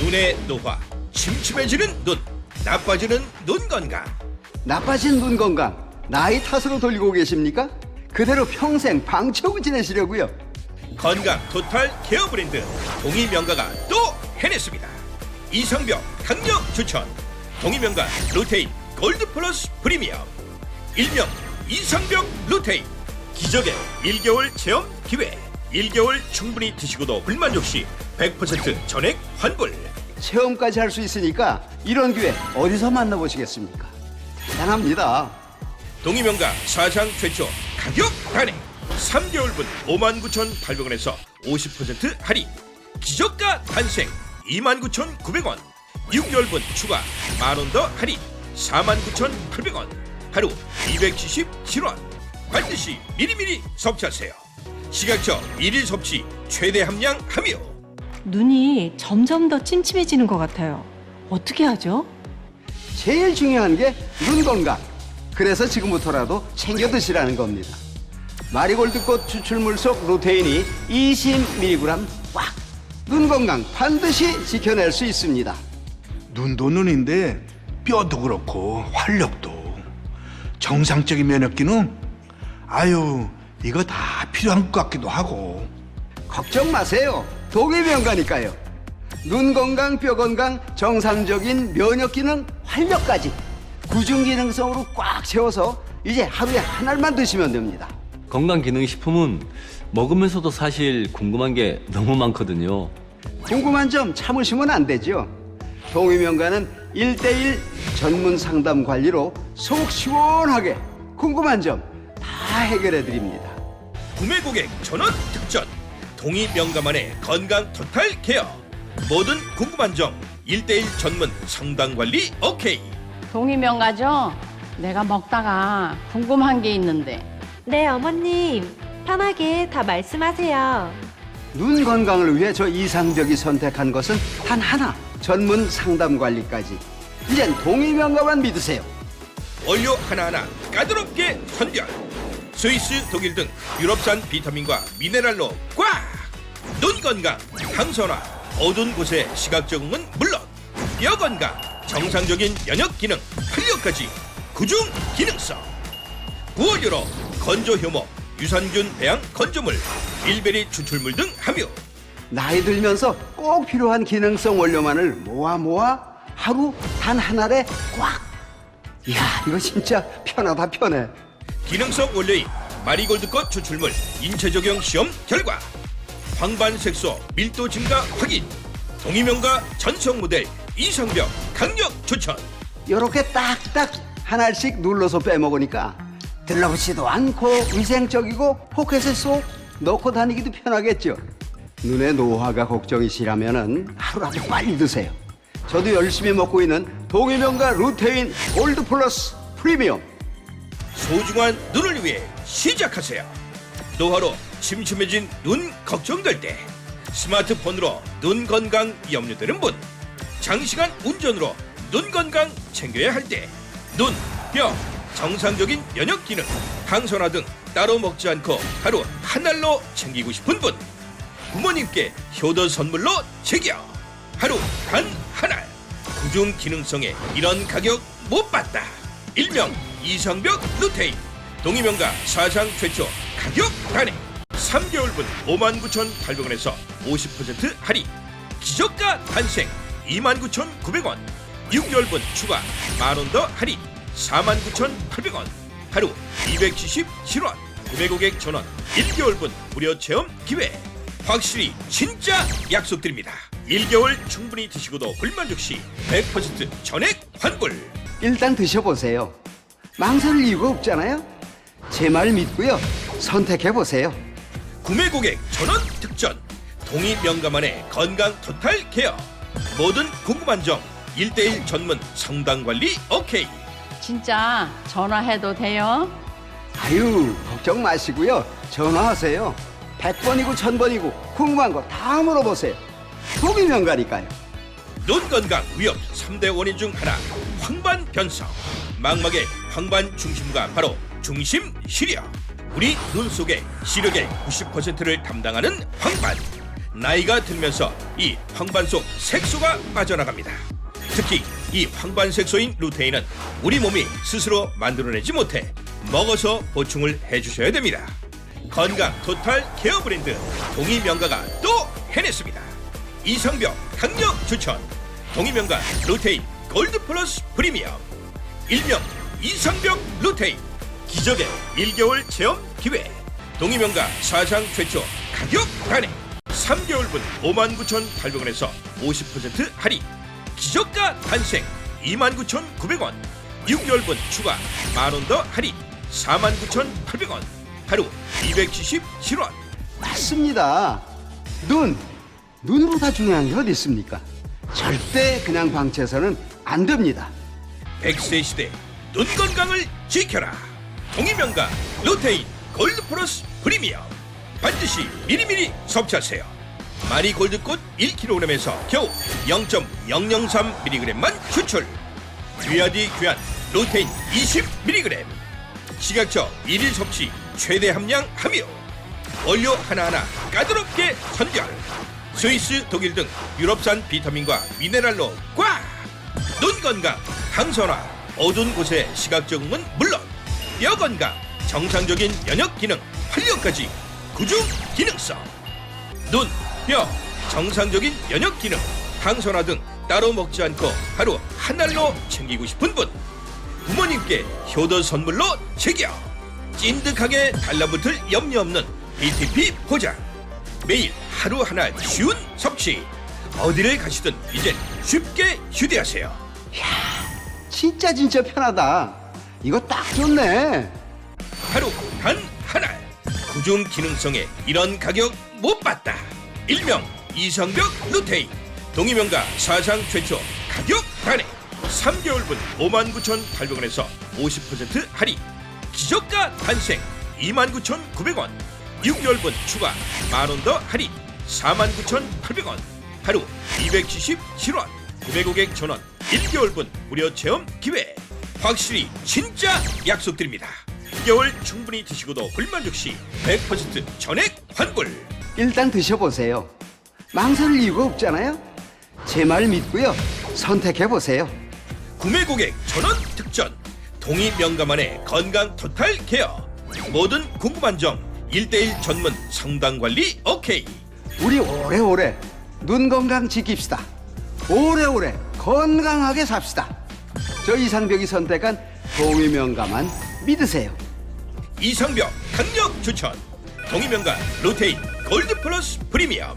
눈의 노화, 침침해지는 눈, 나빠지는 눈 건강. 나빠진 눈 건강 나이 탓으로 돌리고 계십니까? 그대로 평생 방치하고 지내시려고요. 건강 토탈 케어 브랜드 동의명가가 또 해냈습니다. 이성병 강력 추천 동의명가 루테인 골드 플러스 프리미엄 일명 이성병 루테인 기적의 1개월 체험 기회 1개월 충분히 드시고도 불만족 시 100% 전액 환불 체험까지 할 수 있으니까 이런 기회 어디서 만나보시겠습니까? 대단합니다. 동의명가 사상 최초 가격 단행 3개월분 59,800원에서 50% 할인. 기저가 탄생 29,900원. 6개월분 추가 만원 더 할인. 49,800원. 하루 277원. 반드시 미리미리 섭취하세요. 시각처 일일 섭취 최대 함량 함유 눈이 점점 더 침침해지는 것 같아요. 어떻게 하죠? 제일 중요한 게 눈 건강. 그래서 지금부터라도 챙겨 드시라는 겁니다. 마리골드꽃 추출물 속 루테인이 20mg 꽉. 눈 건강 반드시 지켜낼 수 있습니다. 눈도 눈인데 뼈도 그렇고 활력도 정상적인 면역 기능 아유 이거 다 필요한 것 같기도 하고 걱정 마세요. 동의명가니까요. 눈 건강, 뼈 건강, 정상적인 면역 기능, 활력까지 구중 기능성으로 꽉 채워서 이제 하루에 한 알만 드시면 됩니다. 건강 기능 식품은 먹으면서도 사실 궁금한 게 너무 많거든요. 궁금한 점 참으시면 안 되죠. 동의명가는 일대일 전문 상담 관리로 속 시원하게 궁금한 점 다 해결해 드립니다. 구매 고객 전원 특전 동의 명가만의 건강 토탈 케어 모든 궁금한 점 1대1 전문 상담 관리 오케이 동의명가죠? 내가 먹다가 궁금한 게 있는데 네, 어머님. 편하게 다 말씀하세요. 눈 건강을 위해 저 이상벽이 선택한 것은 단 하나 전문 상담 관리까지 이젠 동의명가만 믿으세요. 원료 하나하나 까다롭게 선별 스위스 독일 등 유럽산 비타민과 미네랄로 꽉 눈 건강 항산화 어두운 곳의 시각 적응은 물론 뼈 건강 정상적인 면역 기능 활력까지 구중 기능성 구원유로 건조 효모 유산균 배양 건조물 밀베리 추출물 등 함유 나이 들면서 꼭 필요한 기능성 원료만을 모아 모아 하루 단 한 알에 꽉. 이야, 이거 진짜 편하다 편해. 기능성 원료인 마리골드꽃 추출물 인체 적용 시험 결과 황반 색소 밀도 증가 확인 동의명가 전성 모델 이성병 강력 추천 요렇게 딱딱 한 알씩 눌러서 빼먹으니까 들러붙지도 않고 위생적이고 포켓에 쏙 넣고 다니기도 편하겠죠. 눈의 노화가 걱정이시라면은 하루라도 빨리 드세요. 저도 열심히 먹고 있는 동의명가 루테인 골드 플러스 프리미엄. 소중한 눈을 위해 시작하세요 노화로 침침해진 눈 걱정될 때 스마트폰으로 눈 건강 염려되는 분 장시간 운전으로 눈 건강 챙겨야 할 때 눈, 뼈, 정상적인 면역 기능, 항산화 등 따로 먹지 않고 하루 한 알로 챙기고 싶은 분 부모님께 효도 선물로 챙겨. 하루 단 한 알. 구중 기능성에 이런 가격 못 받다. 일명 이성벽 루테인. 동의명가 사상 최초 가격 단행 3개월분 59,800원에서 50% 할인 기저가 탄생 29,900원 6개월분 추가 만원 더 할인 49,800원 하루 277원 구매 고객 전원 1개월분 무료 체험 기회 확실히 진짜 약속드립니다 1개월 충분히 드시고도 불만족 시100% 전액 환불 일단 드셔보세요. 망설일 이유가 없잖아요. 제 말 믿고요. 선택해보세요. 구매 고객 전원 특전 동의 명가만의 건강 토탈 케어 모든 궁금한 점 1대1 전문 상담 관리 오케이 진짜 전화해도 돼요? 아유, 걱정 마시고요. 전화하세요. 100번이고 1000번이고 궁금한 거 다 물어보세요. 동의명가니까요. 눈 건강 위험 3대 원인 중 하나 황반 변성 망막의 황반 중심부가 바로 중심 시력 우리 눈 속의 시력의 90%를 담당하는 황반 나이가 들면서 이 황반 속 색소가 빠져나갑니다. 특히 이 황반 색소인 루테인은 우리 몸이 스스로 만들어내지 못해 먹어서 보충을 해주셔야 됩니다. 건강 토탈 케어 브랜드 동이 명가가 또 해냈습니다. 이상벽 강력 추천 동이 명가 루테인 골드 플러스 프리미엄 일명 이상벽 루테인 기적의 1개월 체험 기회. 동이명가 사상 최초 가격 단행. 3개월분 59,800원에서 50% 할인. 기적가 탄생 29,900원. 6개월분 추가 만원 더 할인. 49,800원. 하루 277원. 맞습니다. 눈, 눈보다 중요한 게 어디 있습니까? 절대 그냥 방치해서는 안 됩니다. 100세 시대 눈 건강을 지켜라 동이명가 루테인 골드 플러스 프리미엄. 반드시 미리미리 섭취하세요. 마리골드꽃 1kg에서 겨우 0.003mg만 추출. 귀하디 귀한 루테인 20mg 식약처 일일 섭취 최대 함량 함유. 원료 하나하나 까다롭게 선별. 스위스 독일 등 유럽산 비타민과 미네랄로 꽉! 눈 건강 항산화. 어두운 곳의 시각 적응은 물론 뼈 건강 정상적인 면역 기능 활력까지 구중 기능성. 눈, 뼈, 정상적인 면역 기능, 항산화 등 따로 먹지 않고 하루 한 알로 챙기고 싶은 분. 부모님께 효도 선물로 챙겨. 찐득하게 달라붙을 염려 없는 BTP 포장. 매일 하루 하나 쉬운 섭취. 어디를 가시든 이젠 쉽게 휴대하세요. 진짜 진짜 편하다. 이거 딱 좋네. 하루 단 하나. 구중 기능성에 이런 가격 못 봤다. 일명 이성벽 루테인. 동이명가 사상 최초 가격 단행 3개월분 59,800원에서 50% 할인. 기저가 탄생 29,900원. 6개월분 추가 만 원 더 할인 49,800원. 하루 277원. 구매 고객 전원 1개월분 무료 체험 기회 확실히 진짜 약속드립니다 2개월 충분히 드시고도 불만족 시 100% 전액 환불 일단 드셔보세요. 망설일 이유가 없잖아요. 제 말 믿고요. 선택해보세요. 구매 고객 전원 특전 동의 명가만의 건강 토탈 케어 모든 궁금한 점 1대1 전문 상담 관리 오케이 우리 오래오래 눈 건강 지킵시다. 오래오래 건강하게 삽시다. 저 이상벽이 선택한 동의 명가만 믿으세요. 이상벽 강력 추천 동의명가 루테인 골드 플러스 프리미엄